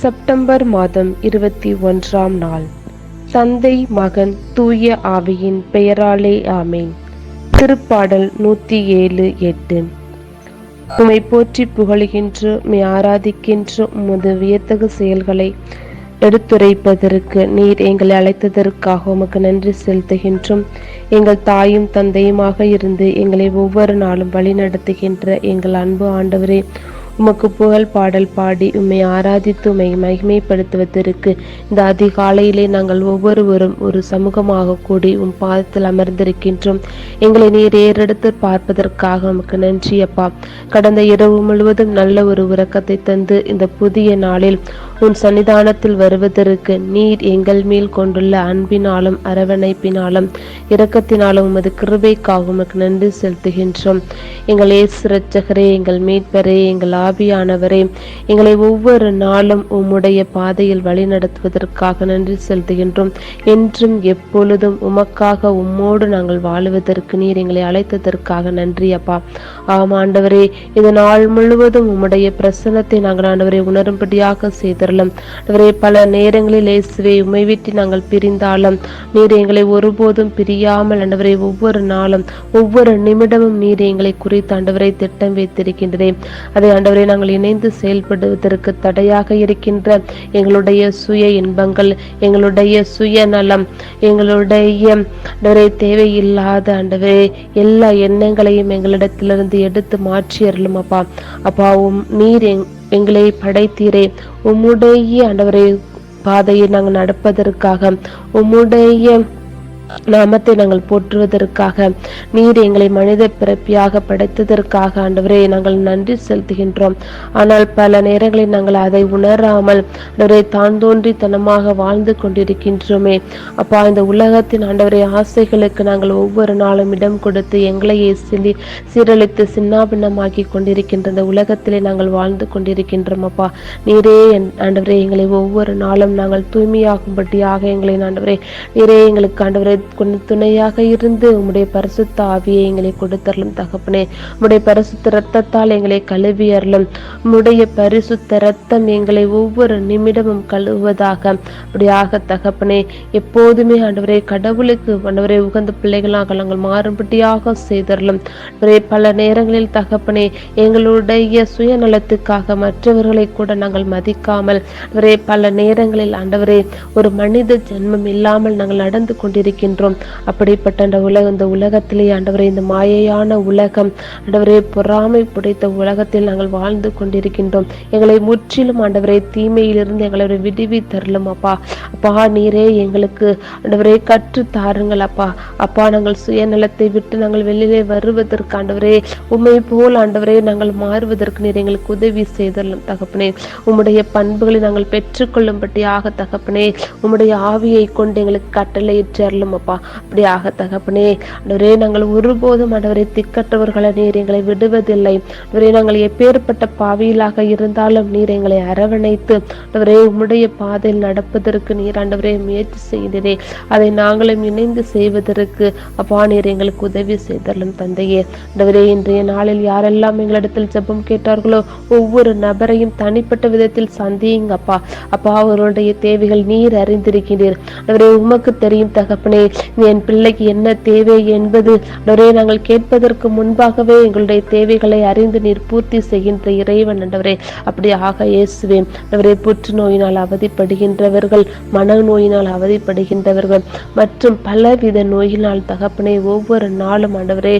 September மாதம் இருபத்தி ஒன்றாம் நாள். தந்தை மகன் தூய ஆவியின் பெயராலே ஆமேன். திருப்பாடல் நூற்றி ஏழு எட்டு. உமை போற்றி புகழ்கின்ற உமை ஆராதிக்கின்ற உமது வியத்தகு செயல்களை எடுத்துரைப்பதற்கு நீர் எங்களை அழைத்ததற்காக உமக்கு நன்றி செலுத்துகின்றோம் எங்கள் தாயும் தந்தையுமாக இருந்து எங்களை ஒவ்வொரு நாளும் வழி நடத்துகின்ற எங்கள் அன்பு ஆண்டவரே உமக்கு புகழ் பாடல் பாடி உம்மை ஆராதித்து உம்மை மகிமைப்படுத்துவதற்கு இந்த அதிகாலையிலே நாங்கள் ஒவ்வொருவரும் ஒரு சமூகமாக கூடி உம் பாதத்தில் அமர்ந்திருக்கின்றோம். எங்களை நீர் ஏறெடுத்து பார்ப்பதற்காக உமக்கு நன்றி அப்பா. கடந்த இரவு முழுவதும் நல்ல ஒரு உறக்கத்தை தந்து இந்த புதிய நாளில் உன் சன்னிதானத்தில் வருவதற்கு நீர் எங்கள் மேல் கொண்டுள்ள அன்பினாலும் அரவணைப்பினாலும் இரக்கத்தினாலும் உமது கிருபைக்காக உமக்கு நன்றி செலுத்துகின்றோம். எங்கள் ஏசு இரட்சகரே எங்கள் மீட்பரே எங்கள் ஆவியானவரே எங்களை ஒவ்வொரு நாளும் உம்முடைய பாதையில் வழிநடத்துவதற்காக நன்றி செலுத்துகின்றோம். என்றும் எப்பொழுதும் உமக்காக உம்மோடு நாங்கள் வாழுவதற்கு நீர் எங்களை அழைத்ததற்காக நன்றி அப்பா. ஆம் ஆண்டவரே இந்த நாள் முழுவதும் உம்முடைய பிரசன்னத்தை நாங்கள் ஆண்டவரை உணரும்படியாக செய்தரலாம். ஆண்டவரே பல நேரங்களில் இயேசுவே உமை விட்டு நாங்கள் பிரிந்தாலும் நீர் எங்களை ஒருபோதும் பிரியாமல் ஆண்டவரை ஒவ்வொரு நாளும் ஒவ்வொரு நிமிடமும் நீர் எங்களை குறித்து ஆண்டவரை திட்டம் வைத்திருக்கின்றதே அதை ஆண்டவரை நாங்கள் இணைந்து செயல்படுவதற்கு தடையாக இருக்கின்ற எங்களுடைய சுய இன்பங்கள் எங்களுடைய சுயநலம் எங்களுடைய தேவையில்லாத ஆண்டவரே எல்லா எண்ணங்களையும் எங்களிடத்திலிருந்து எடுத்து மாற்றி அருளும் அப்பா. அப்பாவும் நீர் எங் எங்களை படைத்தீரே. உம்முடைய ஆண்டவரை பாதையை நாங்கள் நடப்பதற்காக. உம்முடைய நாமத்தை நாங்கள் போற்றுவதற்காக நீர் எங்களை மனித பிறப்பியாக படைத்ததற்காக ஆண்டவரே நாங்கள் நன்றி செலுத்துகின்றோம். ஆனால் பல நேரங்களில் நாங்கள் அதை உணராமல் ஆண்டவரை தான் தோன்றித்தனமாக வாழ்ந்து கொண்டிருக்கின்றோமே. அப்பா இந்த உலகத்தின் ஆண்டவரை ஆசைகளுக்கு நாங்கள் ஒவ்வொரு நாளும் இடம் கொடுத்து எங்களையே சிலி சீரழித்து சின்னாபின்னமாக்கி கொண்டிருக்கின்ற இந்த உலகத்திலே நாங்கள் வாழ்ந்து கொண்டிருக்கின்றோம் அப்பா. நீரே என் ஆண்டவரே எங்களை ஒவ்வொரு நாளும் நாங்கள் தூய்மையாகும்படியாக எங்களை ஆண்டவரே நீரே எங்களுக்கு ஆண்டவரே துணையாக இருந்து உம்முடைய பரிசுத்த ஆவியை எங்களை கொடுத்தரலும் தகப்பனே. உம்முடைய பரிசுத்த இரத்தத்தால் எங்களை கழுவி அருளும். உம்முடைய பரிசுத்த இரத்தம் எங்களை ஒவ்வொரு நிமிடமும் கழுவுவதாக. அப்படியாக தகப்பனே எப்போதுமே ஆண்டவரே கடவுளுக்கு ஆண்டவரே உகந்த பிள்ளைகளாக நாங்கள் மாறுபடியாக செய்தரலும் பல நேரங்களில் தகப்பனே எங்களுடைய சுயநலத்துக்காக மற்றவர்களை கூட நாங்கள் மதிக்காமல் பல நேரங்களில் ஆண்டவரே ஒரு மனித ஜென்மம் இல்லாமல் நாங்கள் நடந்து கொண்டிருக்கிறோம் இருக்கின்றோம் அப்படிப்பட்ட அந்த உலக இந்த உலகத்திலே ஆண்டவரே இந்த மாயையான உலகம் ஆண்டவரே பொறாமை புடைத்த உலகத்தில் நாங்கள் வாழ்ந்து கொண்டிருக்கின்றோம். எங்களை முற்றிலும் ஆண்டவரே தீமையிலிருந்து எங்களை விடுவி தரலும் அப்பா. அப்பா நீரே எங்களுக்கு ஆண்டவரே கற்று தாருங்கள் அப்பா. அப்பா நாங்கள் சுயநலத்தை விட்டு நாங்கள் வெளியிலே வருவதற்கு ஆண்டவரே உண்மை போல் ஆண்டவரே நாங்கள் மாறுவதற்கு நீர் எங்களுக்கு உதவி செய்தலும் தகப்பனே. உம்முடைய பண்புகளை நாங்கள் பெற்றுக்கொள்ளும்படியாக தகப்பனே உம்முடைய ஆவியை கொண்டு எங்களுக்கு கட்டளையிட்டு அருளும் அப்பா அப்படியாக தகப்பனே ஆண்டவரே நாங்கள் ஒருபோதும் ஆண்டவரை திக்கற்றவர்களை நீர் எங்களை விடுவதில்லை. ஆண்டவரே நாங்கள் எப்பேற்பட்ட பாவியிலாக இருந்தாலும் நீர் எங்களை அரவணைத்து ஆண்டவரே உம்முடைய பாதையில் நடப்பதற்கு நீர் ஆண்டவரே முயற்சி செய்ததே அதை நாங்களும் இணைந்து செய்வதற்கு அப்பா நீர் எங்களுக்கு உதவி செய்தரலும் தந்தையே. ஆண்டவரே இன்றைய நாளில் யாரெல்லாம் எங்களிடத்தில் ஜெபம் கேட்டார்களோ ஒவ்வொரு நபரையும் தனிப்பட்ட விதத்தில் சந்தியுங்கப்பா. அப்பா அவருடைய தேவைகள் நீர் அறிந்திருக்கிறீர். அவரே உமக்கு தெரியும் தகப்பனே என் பிள்ளைக்கு என்ன தேவை என்பது ஆண்டவரே நாங்கள் கேட்பதற்கு முன்பாகவே எங்களுடைய தேவைகளை அறிந்து நீர் பூர்த்தி செய்கின்ற இறைவன் ஆண்டவரே. அப்படி ஆக இயேசுவே ஆண்டவரே புற்றுநோயினால் அவதிப்படுகின்றவர்கள் மனநோயினால் அவதிப்படுகின்றவர்கள் மற்றும் பலவித நோயினால் தகப்பனே ஒவ்வொரு நாளும் ஆண்டவரே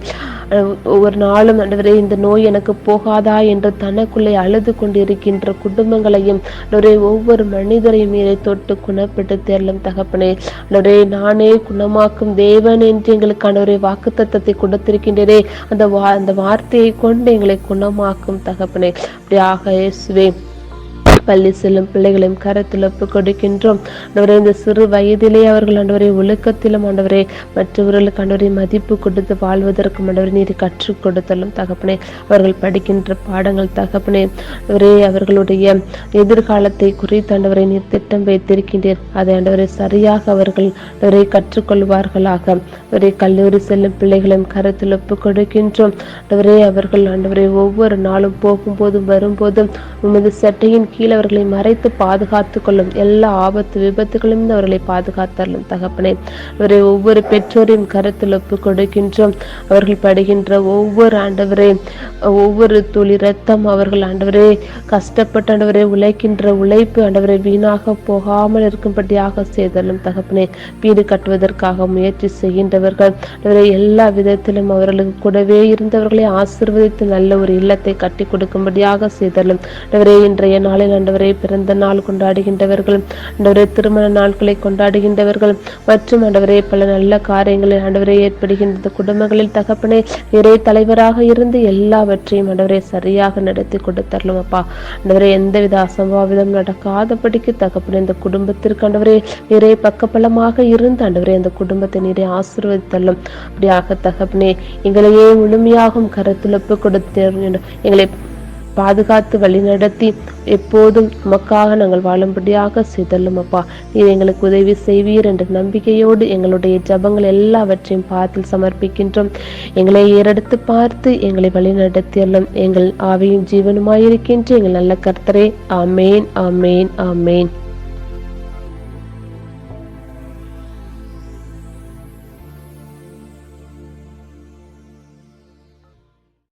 ஒரு நாளும் ஆண்டவரே இந்த நோய் எனக்கு போகாதா என்று தனக்குள்ளே அழுது கொண்டிருக்கின்ற குடும்பங்களையும் ஆண்டவரே ஒவ்வொரு மனிதரையும் நீரை தொட்டு குணப்பட்டு தேரலும் தகப்பனே. ஆண்டவரே நானே குணமாக்கும் தேவன் என்று எங்களுக்கு ஆண்டவரே வாக்குத்தத்தத்தை கொடுத்திருக்கின்றதே அந்த வா அந்த வார்த்தையை கொண்டு எங்களை குணமாக்கும் தகப்பனே. அப்படியாக இயேசுவே. பள்ளி செல்லும் பிள்ளைகளையும் கரத்தில் ஒப்பு கொடுக்கின்றோம். ஆண்டவரே இந்த சிறு வயதிலே அவர்கள் ஆண்டவரை ஒழுக்கத்திலும் ஆண்டவரே மற்றவர்களுக்கு ஆண்டவரை மதிப்பு கொடுத்து வாழ்வதற்கு ஆண்டவரை நீர் கற்றுக் கொடுத்தலும் தகப்பனே அவர்கள் படிக்கின்ற பாடங்கள் தகப்பனே ஆண்டவரே அவர்களுடைய எதிர்காலத்தை குறித்து ஆண்டவரை நீர் திட்டம் வைத்திருக்கின்றீர். அதை ஆண்டவரை சரியாக அவர்கள் ஆண்டவரை கற்றுக்கொள்வார்களாக. ஆண்டவரே கல்லூரி செல்லும் பிள்ளைகளையும் கரத்தில் ஒப்பு கொடுக்கின்றோம். ஆண்டவரே அவர்கள் ஆண்டவரை ஒவ்வொரு நாளும் போகும்போதும் வரும்போதும் உமது சட்டையின் கீழே அவர்களை மறைத்து பாதுகாத்து கொள்ளும் எல்லா ஆபத்து விபத்துகளும் அவர்களை பாதுகாத்தரலும் தகப்பனே. அவரை ஒவ்வொரு பெற்றோரின் கருத்தில் ஒப்பு கொடுக்கின்றோம். அவர்கள் படுகின்ற ஒவ்வொரு ஆண்டவரே ஒவ்வொரு துளி ரத்தம் அவர்கள் ஆண்டவரே கஷ்டப்பட்ட ஆண்டவரே உழைக்கின்ற உழைப்பு ஆண்டவரை வீணாக போகாமல் இருக்கும்படியாக செய்தலும் தகப்பனே. வீடு கட்டுவதற்காக முயற்சி செய்கின்றவர்கள் ஆண்டவரே எல்லா விதத்திலும் அவர்களுக்கு கூடவே இருந்தவர்களை ஆசிர்வதித்து நல்ல ஒரு இல்லத்தை கட்டி கொடுக்கும்படியாக செய்தலும் ஆண்டவரே இன்றைய நாளில் ஆண்டவரே பிறந்த நாள் கொண்டாடுகின்றவர்கள். ஆண்டவரே திருமண நாட்களை கொண்டாடுகின்றவர்கள். மற்றும் ஆண்டவரே பல நல்ல காரியங்களில் ஆண்டவரே ஏற்படுகின்ற குடும்பங்களில் தகப்பனே இறை தலைவராக இருந்து எல்லாவற்றையும் ஆண்டவரே சரியாக நடத்தி கொடுத்தரலும் அப்பா. ஆண்டவரே எந்தவித அசம்பாவிதம் நடக்காதபடிக்கு தகப்பனே இந்த குடும்பத்திற்கு ஆண்டவரே நிறைய பக்கபலமாக இருந்து ஆண்டவரே அந்த குடும்பத்தை நிறைய ஆசீர்வதித்தள்ளும் அப்படியாக தகப்பனே எங்களையே முழுமையாகும் கருத்துழப்பு ஒப்பு கொடுத்து எங்களை பாதுகாத்து வழிநடத்தி எப்போதும் உமக்காக நாங்கள் வாழும்படியாக செய்தல்லும் அப்பா நீர் எங்களுக்கு உதவி செய்வீர் என்ற நம்பிக்கையோடு எங்களுடைய ஜபங்கள் எல்லாவற்றையும் பார்த்து சமர்ப்பிக்கின்றோம். எங்களை ஏறெடுத்து பார்த்து எங்களை வழிநடத்தியல்லும். எங்கள் ஆவியும் ஜீவனுமாயிருக்கின்ற எங்கள் நல்ல கர்த்தரே. ஆமேன் ஆமேன் ஆமேன்.